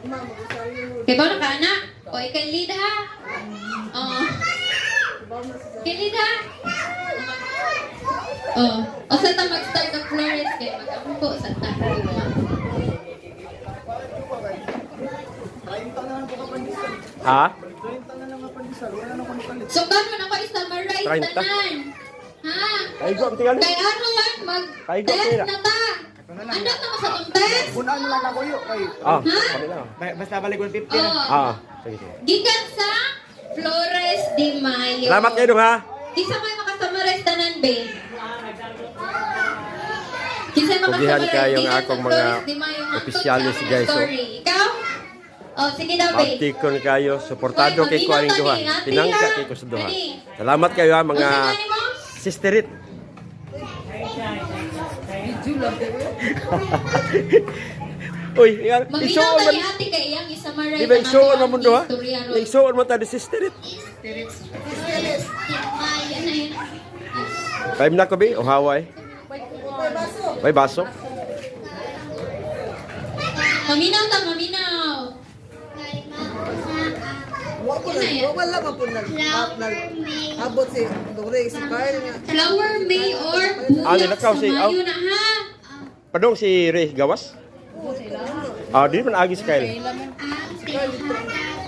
Kay ba ka anak? O ikay lead ha? Oo. Kay lead ha? Oo. O sa ta mag-start ka Flores kay mag-ampo sa ta. Ha? So gano'n ako i-summarize 30. tanan. Ha? Ay, go, ang tingali. Kay ano yan? Mag-test na ta. Ano na sa tong test? Unaan lang ako yun. Kay, Ah, Ha? lang. Ba- basta balik 150 Oo. na. Ah, sige, sige. Gikan sa Flores de Mayo. Salamat kayo dong ha. Isa may makasummarize tanan, be. Kinsa may Pugihan makasummarize kayong gikan akong sa mga Flores de Mayo nga opisyalis, guys, oh. story. Ikaw? Oh, sige daw, be. Magtikon kayo. Suportado kay ko aning duha. ha? kay ko sa duha. Salamat kayo ha, mga mo? sisterit. Uy, yan. Maminaw Isuon man. ate kay iyang i-summarize Di ba ang isuon ato man mundo ha? ron. Isuon man sisterit. De Mayo na yun. Time na ko bi, o haway. May baso. Maminaw ta, maminaw. Wala pa po nag abot si Dore si Carl nga. Flower May or Ah, sa si- Mayo na ha. Padong si Ray Gawas. Ah, di man agi si Kyle. Ate,